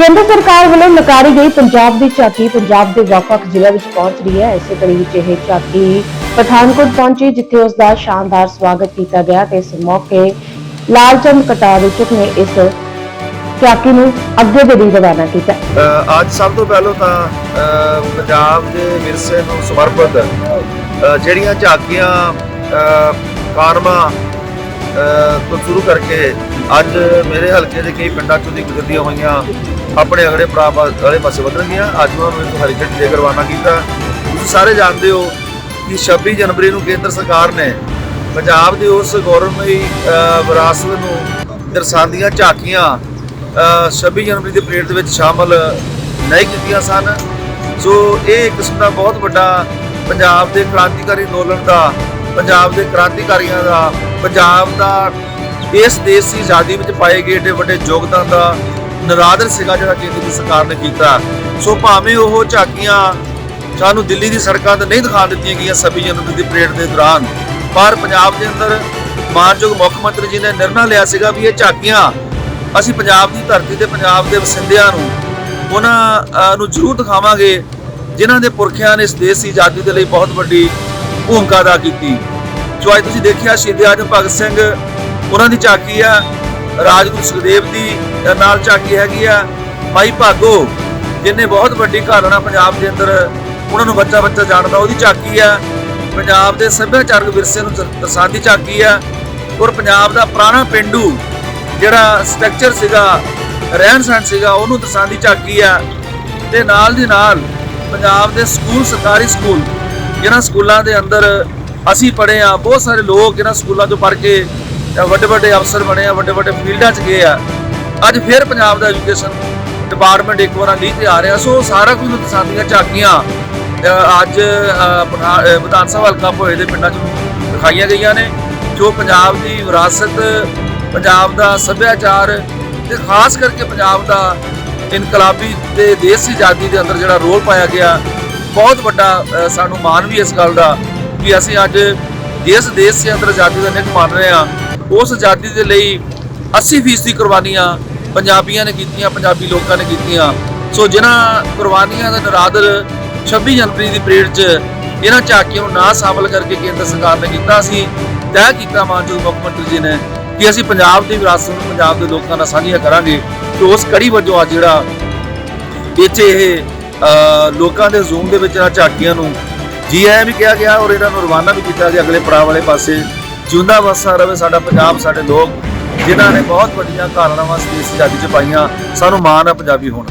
ਕੇਂਦਰ ਸਰਕਾਰ ਵੱਲੋਂ ਨਕਾਰੀ ਗਈ ਪੰਜਾਬ ਦੀ ਝਾਕੀ, ਪੰਜਾਬ ਦੇ ਵੱਖ-ਵੱਖ ਜ਼ਿਲ੍ਹਿਆਂ ਵਿੱਚ ਪਹੁੰਚ ਰਹੀ ਹੈ। ਇਸੇ ਕੜੀ ਵਿੱਚ ਇਹ ਝਾਕੀ ਪਠਾਨਕੋਟ ਪਹੁੰਚੀ, ਜਿੱਥੇ ਉਸ ਦਾ ਸ਼ਾਨਦਾਰ ਸਵਾਗਤ ਕੀਤਾ ਗਿਆ ਤੇ ਇਸ ਮੌਕੇ ਲਾਲਚੰਦ ਕਟਾਰੀਚਕ ਨੇ ਇਸ ਝਾਕੀ ਨੂੰ ਅੱਗੇ ਦੇ ਲਈ ਰਵਾਨਾ ਕੀਤਾ। ਅੱਜ ਸਭ ਤੋਂ ਪਹਿਲਾਂ ਤਾਂ ਪੰਜਾਬ ਦੇ ਵਿਰਸੇ ਨੂੰ ਸਮਰਪਿਤ ਜਿਹੜੀਆਂ ਝਾਕੀਆਂ ਕਾਰਮਾ ਤੋਂ ਸ਼ੁਰੂ ਕਰਕੇ ਅੱਜ ਮੇਰੇ ਹਲਕੇ ਦੇ ਕਈ ਪਿੰਡਾਂ ਚੋਂ ਦੀ ਗੁਜ਼ਰਦੀਆਂ ਹੋਈਆਂ ਆਪਣੇ ਅਗਲੇ ਪ੍ਰਾਪ ਵਾਲੇ ਪਾਸੇ ਵਧਣਗੀਆਂ ਅੱਜ ਉਹਨਾਂ ਨੂੰ ਇੱਕ ਹਰੀ ਝੰਡੀ ਦੇ ਰਵਾਨਾ ਕੀਤਾ। ਤੁਸੀਂ ਸਾਰੇ ਜਾਣਦੇ ਹੋ ਕਿ 26 ਜਨਵਰੀ ਨੂੰ ਕੇਂਦਰ ਸਰਕਾਰ ਨੇ ਪੰਜਾਬ ਦੀ ਉਸ ਗੌਰਵਮਈ ਵਿਰਾਸਤ ਨੂੰ ਦਰਸਾਉਂਦੀਆਂ ਝਾਕੀਆਂ ਅ, 26 ਜਨਵਰੀ ਦੇ ਪਰੇਡ ਦੇ ਵਿੱਚ ਸ਼ਾਮਲ ਨਹੀਂ ਕੀਤੀਆਂ ਸਨ। ਸੋ ਇਹ ਇੱਕ ਕਿਸਮ ਦਾ ਬਹੁਤ ਵੱਡਾ ਪੰਜਾਬ ਦੇ ਕ੍ਰਾਂਤੀਕਾਰੀ ਅੰਦੋਲਨ ਦਾ ਪੰਜਾਬ ਦੇ ਕ੍ਰਾਂਤੀਕਾਰੀਆਂ ਦਾ ਪੰਜਾਬ ਦਾ ਇਸ ਦੇਸ਼ ਦੀ ਆਜ਼ਾਦੀ ਵਿੱਚ ਪਾਏ ਗਏ ਏਡੇ ਵੱਡੇ ਯੋਗਦਾਨ ਦਾ ਨਰਾਦਰ ਸੀਗਾ ਜਿਹੜਾ ਕੇਂਦਰ ਦੀ ਸਰਕਾਰ ਨੇ ਕੀਤਾ। ਸੋ ਭਾਵੇਂ ਉਹ ਝਾਕੀਆਂ ਸਾਨੂੰ ਦਿੱਲੀ ਦੀ ਸੜਕਾਂ ਤੇ ਨਹੀਂ ਦਿਖਾ ਦਿੱਤੀਆਂ ਗਈਆਂ 26 ਜਨਵਰੀ ਦੀ ਪਰੇਡ ਦੇ ਦੌਰਾਨ, ਪਰ ਪੰਜਾਬ ਦੇ ਅੰਦਰ ਮਾਨਯੋਗ ਮੁੱਖ ਮੰਤਰੀ ਜੀ ਨੇ ਨਿਰਣਾ ਲਿਆ ਸੀਗਾ ਵੀ ਇਹ ਝਾਕੀਆਂ ਅਸੀਂ ਪੰਜਾਬ ਦੀ ਧਰਤੀ ਤੇ ਪੰਜਾਬ ਦੇ ਵਸਿੰਦਿਆਂ ਨੂੰ, ਉਹਨਾਂ ਨੂੰ ਜ਼ਰੂਰ ਦਿਖਾਵਾਂਗੇ, ਜਿਨ੍ਹਾਂ ਦੇ ਪੁਰਖਿਆਂ ਨੇ ਇਸ ਦੇਸ਼ ਦੀ ਆਜ਼ਾਦੀ ਦੇ ਲਈ ਬਹੁਤ ਵੱਡੀ ਭੂਮਿਕਾ ਅਦਾ ਕੀਤੀ। ਜੋ ਅੱਜ ਤੁਸੀਂ ਦੇਖਿਆ, ਸ਼ਹੀਦ ਆਜਮ ਭਗਤ ਸਿੰਘ, ਉਹਨਾਂ ਦੀ ਝਾਕੀ ਆ। ਰਾਜਗੁਰੂ ਸੁਖਦੇਵ ਦੀ ਨਾਲ ਝਾਕੀ ਹੈਗੀ ਆ। ਮਾਈ ਭਾਗੋ ਜਿਨੇ ਬਹੁਤ ਵੱਡੀ ਘਾਲਣਾ ਪੰਜਾਬ ਦੇ ਅੰਦਰ, ਉਹਨਾਂ ਨੂੰ ਬੱਚਾ ਬੱਚਾ ਜਾਣਦਾ, ਉਹਦੀ ਝਾਕੀ ਆ। ਪੰਜਾਬ ਦੇ ਸੱਭਿਆਚਾਰਕ ਵਿਰਸੇ ਨੂੰ ਦਰਸਾਉਂਦੀ ਝਾਕੀ ਆ। ਔਰ ਪੰਜਾਬ ਦਾ ਪੁਰਾਣਾ ਪਿੰਡੂ ਜਿਹੜਾ ਸਟਰਕਚਰ ਸੀਗਾ, ਰਹਿਣ ਸਹਿਣ ਸੀਗਾ, ਉਹਨੂੰ ਦਰਸਾਉਂਦੀ ਝਾਕੀ ਆ। ਤੇ ਨਾਲ ਦੀ ਨਾਲ ਪੰਜਾਬ ਦੇ ਸਕੂਲ, ਸਰਕਾਰੀ ਸਕੂਲ ਜਿਹਨਾਂ ਸਕੂਲਾਂ ਦੇ ਅੰਦਰ ਅਸੀਂ ਪੜ੍ਹੇ ਆ, ਬਹੁਤ ਸਾਰੇ ਲੋਕ ਇਹਨਾਂ ਸਕੂਲਾਂ ਤੋਂ ਪੜ੍ਹ ਕੇ ਵੱਡੇ ਵੱਡੇ ਅਫਸਰ ਬਣੇ ਆ, ਵੱਡੇ ਵੱਡੇ ਫੀਲਡਾਂ 'ਚ ਗਏ ਆ, ਅੱਜ ਫਿਰ ਪੰਜਾਬ ਦਾ ਐਜੂਕੇਸ਼ਨ ਡਿਪਾਰਟਮੈਂਟ ਇੱਕ ਵਾਰ ਲੀਹ ਤੇ ਆ ਰਿਹਾ। ਸੋ ਸਾਰਾ ਕੁਝ ਦਰਸਾਉਂਦੀਆਂ ਝਾਕੀਆਂ ਅੱਜ ਪਠਾ- ਵਿਧਾਨ ਸਭਾ ਹਲਕਾ ਭੋਏ ਦੇ ਪਿੰਡਾਂ 'ਚ ਦਿਖਾਈਆਂ ਗਈਆਂ ਨੇ, ਜੋ ਪੰਜਾਬ ਦੀ ਵਿਰਾਸਤ, ਪੰਜਾਬ ਦਾ ਸੱਭਿਆਚਾਰ ਤੇ ਖਾਸ ਕਰਕੇ ਪੰਜਾਬ ਦਾ ਇਨਕਲਾਬੀ ਤੇ ਦੇਸ਼ ਦੀ ਆਜ਼ਾਦੀ ਦੇ ਅੰਦਰ ਜਿਹੜਾ ਰੋਲ ਪਾਇਆ ਗਿਆ, ਬਹੁਤ ਵੱਡਾ ਸਾਨੂੰ ਮਾਣ ਵੀ ਇਸ ਗੱਲ ਦਾ ਕਿ ਅਸੀਂ ਅੱਜ ਜਿਸ ਦੇਸ਼ ਦੇ ਅੰਦਰ ਆਜ਼ਾਦੀ ਦਾ ਨਿੱਘ ਮੰਨ ਰਹੇ ਹਾਂ। ਉਸ ਆਜ਼ਾਦੀ ਦੇ ਲਈ 80% ਦੀ ਕੁਰਬਾਨੀਆਂ ਪੰਜਾਬੀਆਂ ਨੇ ਕੀਤੀਆਂ, ਪੰਜਾਬੀ ਲੋਕਾਂ ਨੇ ਕੀਤੀਆਂ। ਸੋ ਜਿਨ੍ਹਾਂ ਕੁਰਬਾਨੀਆਂ ਦਾ ਨਰਾਦਰ 26 ਜਨਵਰੀ ਦੀ ਪਰੇਡ 'ਚ ਇਹਨਾਂ ਝਾਕੀਆਂ ਨੂੰ ਨਾ ਸ਼ਾਮਲ ਕਰਕੇ ਕੇਂਦਰ ਸਰਕਾਰ ਨੇ ਕੀਤਾ ਸੀ ਤੈਅ ਕੀਤਾ ਮਾਨਯੋਗ ਮੁੱਖ ਮੰਤਰੀ ਜੀ ਨੇ ਕਿ ਅਸੀਂ ਪੰਜਾਬ ਦੀ ਵਿਰਾਸਤ ਨੂੰ ਪੰਜਾਬ ਦੇ ਲੋਕਾਂ ਨਾਲ ਸਾਂਝੀਆਂ ਕਰਾਂਗੇ ਤੇ ਉਸ ਕੜੀ ਵਜੋਂ ਅੱਜ ਜਿਹੜਾ ਇੱਥੇ ਇਹ ਲੋਕਾਂ ਦੇ ਜ਼ੂਮ ਦੇ ਵਿੱਚ ਇਹਨਾਂ ਝਾਕੀਆਂ ਨੂੰ ਜੀ ਆਇਆਂ ਵੀ ਕਿਹਾ ਗਿਆ ਔਰ ਇਹਨਾਂ ਨੂੰ ਰਵਾਨਾ ਵੀ ਕੀਤਾ ਗਿਆ ਅਗਲੇ ਪੜਾਅ ਵਾਲੇ ਪਾਸੇ। ਜਿਉਂਦਾ ਵਸਾ ਰਵੇ ਸਾਡਾ ਪੰਜਾਬ, ਸਾਡੇ ਲੋਕ, ਜਿਨ੍ਹਾਂ ਨੇ ਬਹੁਤ ਵੱਡੀਆਂ ਘਾਲਣਾ ਵਾਸਤੇ ਇਸ ਆਜ਼ਾਦੀ ਚ ਪਾਈਆਂ, ਸਾਨੂੰ ਮਾਣ ਆ ਪੰਜਾਬੀ ਹੋਣ।